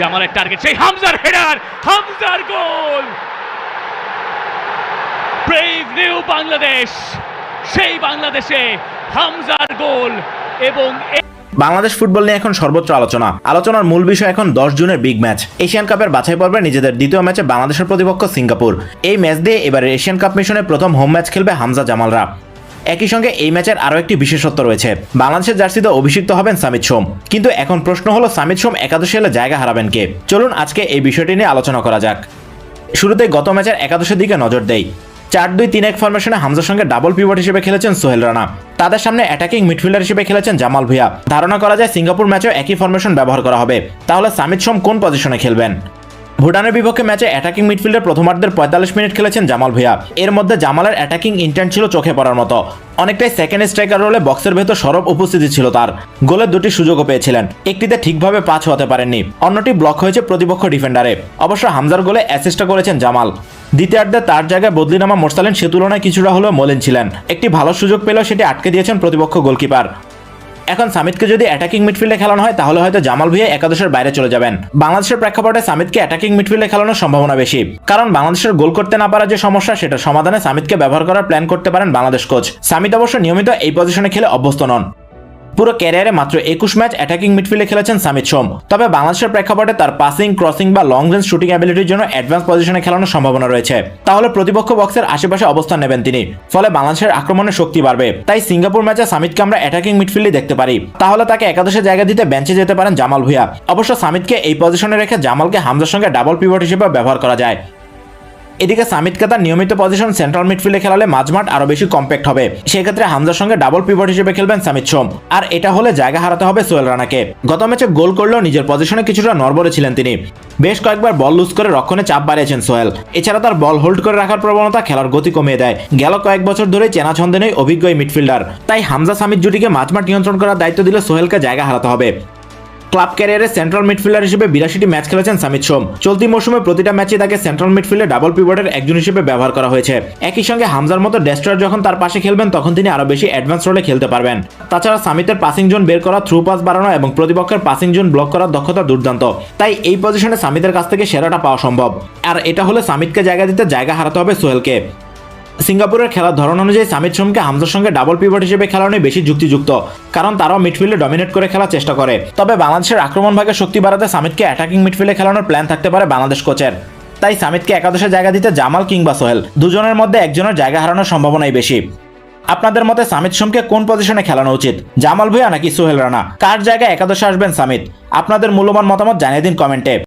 জামালের টার্গেট সেই হামজার হেডার হামজার গোল ব্রেভ নিউ বাংলাদেশ সেই বাংলাদেশে হামজার গোল এবং বাংলাদেশ ফুটবল নিয়ে এখন সর্বোচ্চ আলোচনা। আলোচনার মূল বিষয় এখন দশ জুনের বিগ ম্যাচ এশিয়ান কাপের বাছাই পর্বে নিজেদের দ্বিতীয় ম্যাচে বাংলাদেশের প্রতিপক্ষ সিঙ্গাপুর। এই ম্যাচ দিয়ে এবারে এশিয়ান কাপ মিশনে প্রথম হোম ম্যাচ খেলবে হামজা জামালরা। একই সঙ্গে এই ম্যাচের আরও একটি বিশেষত্ব রয়েছে। বাংলাদেশের জার্সিতে অভিষিক্ত হবেন সামিত সোম। কিন্তু এখন প্রশ্ন হলো, সামিত সোম একাদশে এলে জায়গা হারাবেন কে? চলুন আজকে এই বিষয়টি নিয়ে আলোচনা করা যাক। শুরুতে গত ম্যাচের একাদশের দিকে নজর দেই। চার দুই তিন এক ফরমেশনে হামজার সঙ্গে ডাবল পিভট হিসেবে খেলেছেন সোহেল রানা। তাদের সামনে অ্যাটাকিং মিডফিল্ডার হিসেবে খেলেছেন জামাল ভুয়া ধারণা করা যায়, সিঙ্গাপুর ম্যাচেও একই ফরমেশন ব্যবহার করা হবে। তাহলে সামিত সোম কোন পজিশনে খেলবেন? ভুটানের বিপক্ষে ম্যাচে অ্যাটাকিং মিডফিল্ডের প্রথমার্ধের পঁয়তাল্লিশ মিনিট খেলেছেন জামাল ভুয়া এর মধ্যে জামালের অ্যাটাকিং ইন্টেন্ট ছিল চোখে পড়ার মতো। অনেকটাই সেকেন্ড স্ট্রাইকার রোলে বক্সের ভেতর সরব উপস্থিতি ছিল তার। গোলের দুটি সুযোগও পেয়েছিলেন। একটিতে ঠিকভাবে পাঁচ হতে পারেননি। অন্যটি ব্লক হয়েছে প্রতিপক্ষ ডিফেন্ডারে অবশ্য হামজার গোলে অ্যাসিস্টটা করেছেন জামাল। দ্বিতীয়ার্ধে তার জায়গায় বদলিনামা মোরসালেন, সে তুলনায় কিছুটা হলেও মলিন ছিলেন। একটি ভালো সুযোগ পেলেও সেটি আটকে দিয়েছেন প্রতিপক্ষ গোলকিপার এখন সামিতকে যদি অ্যাটাকিং মিডফিল্ডে খেলানো হয়, তাহলে হয়তো জামাল ভুঁইয়া একাদশের বাইরে চলে যাবেন। বাংলাদেশের প্রেক্ষাপটে সামিতকে অ্যাটাকিং মিডফিল্ডে খেলানোর সম্ভাবনা বেশি। কারণ বাংলাদেশের গোল করতে না পারা যে সমস্যা, সেটা সমাধানে সামিতকে ব্যবহার করার প্ল্যান করতে পারেন বাংলাদেশ কোচ সামিত অবশ্য নিয়মিত এই পজিশনে খেলে অভ্যস্ত নন। পুরো ক্যারিয়ারে মাত্র একুশ ম্যাচ অ্যাটাকিং মিডফিল্ডে খেলেছেন সামিত সোম। তবে বাংলাদেশের প্রেক্ষাপটে তার পাসিং ক্রসিং বা লং রেঞ্জ শুটিং অ্যাবিলিটির জন্য অ্যাডভান্স পজিশনে খেলানোর সম্ভাবনা রয়েছে। তাহলে প্রতিপক্ষ বক্সের আশেপাশে অবস্থান নেবেন তিনি। ফলে বাংলাদেশের আক্রমণের শক্তি বাড়বে। তাই সিঙ্গাপুর ম্যাচে সামিতকে আমরা অ্যাটাকিং মিডফিল্ডে দেখতে পারি। তাহলে তাকে একাদশে জায়গা দিতে বেঞ্চে যেতে পারেন জামাল ভুয়া অবশ্য সামিতকে এই পজিশনে রেখে জামালকে হামজার সঙ্গে ডাবল পিভট হিসেবে ব্যবহার করা যায়। এদিকে সামিতকে তার নিয়মিত পজিশন সেন্ট্রাল মিডফিল্ডে খেলালে মাঝমাঠ আরও বেশি কম্প্যাক্ট হবে। সেক্ষেত্রে হামজার সঙ্গে ডাবল পিভট হিসেবে খেলবেন সামিত সোম। আর এটা হলে জায়গা হারাতে হবে সোহেল রানাকে। গত ম্যাচে গোল করলেও নিজের পজিশনে কিছুটা নরবরে ছিলেন তিনি। বেশ কয়েকবার বল লুজ করে রক্ষণে চাপ বাড়িয়েছেন সোহেল। এছাড়া তার বল হোল্ড করে রাখার প্রবণতা খেলার গতি কমিয়ে দেয়। গেল কয়েক বছর ধরে চেনা ছন্দে নেই অভিজ্ঞ মিডফিল্ডার তাই হামজা সামিত জুটিকে মাঝমাঠ নিয়ন্ত্রণ করার দায়িত্ব দিলে সোহেলকে জায়গা হারাতে হবে। ক্লাব ক্যারিয়ারে সেন্ট্রাল মিডফিল্ডার হিসেবে বিরাশিটি ম্যাচ খেলেছেন সামিত সোম। চলতি মৌসুমে প্রতিটা ম্যাচে তাকে সেন্ট্রাল মিডফিল্ডে ডাবল পিভটের একজন হিসেবে ব্যবহার করা হয়েছে। একই সঙ্গে হামজার মতো ডেস্ট্রয়ার যখন তার পাশে খেলবেন, তখন তিনি আরও বেশি অ্যাডভান্স রোলে খেলতে পারবেন। তাছাড়া সামিতের পাসিং জোন বের করা থ্রু পাস বাড়ানো এবং প্রতিপক্ষের পাসিং জোন ব্লক করার দক্ষতা দুর্দান্ত। তাই এই পজিশনে সামিতের কাছ থেকে সেরাটা পাওয়া সম্ভব। আর এটা হলে সামিতকে জায়গা দিতে জায়গা হারাতে হবে সোহেলকে। সিঙ্গাপুরের খেলার ধরন অনুযায়ী সামিত সোমকে হামজার সঙ্গে ডাবল পিভট হিসেবে খেলানোই বেশি যুক্তিযুক্ত, কারণ তারাও মিডফিল্ডে ডমিনেট করে খেলার চেষ্টা করে। তবে বাংলাদেশের আক্রমণ ভাগে শক্তি বাড়াতে সামিতকে অ্যাটাকিং মিডফিল্ডে খেলানোর প্ল্যান থাকতে পারে বাংলাদেশ কোচের তাই সামিতকে একাদশে জায়গা দিতে জামাল কিংবা সোহেল, দুজনের মধ্যে একজনের জায়গা হারানোর সম্ভাবনাই বেশি। আপনাদের মতে সামিত সোমকে কোন পজিশনে খেলানো উচিত, জামাল ভুয়া নাকি সোহেল রানা? কার জায়গায় একাদশে আসবেন সামিত আপনাদের মূল্যবান মতামত জানিয়ে দিন কমেন্টে।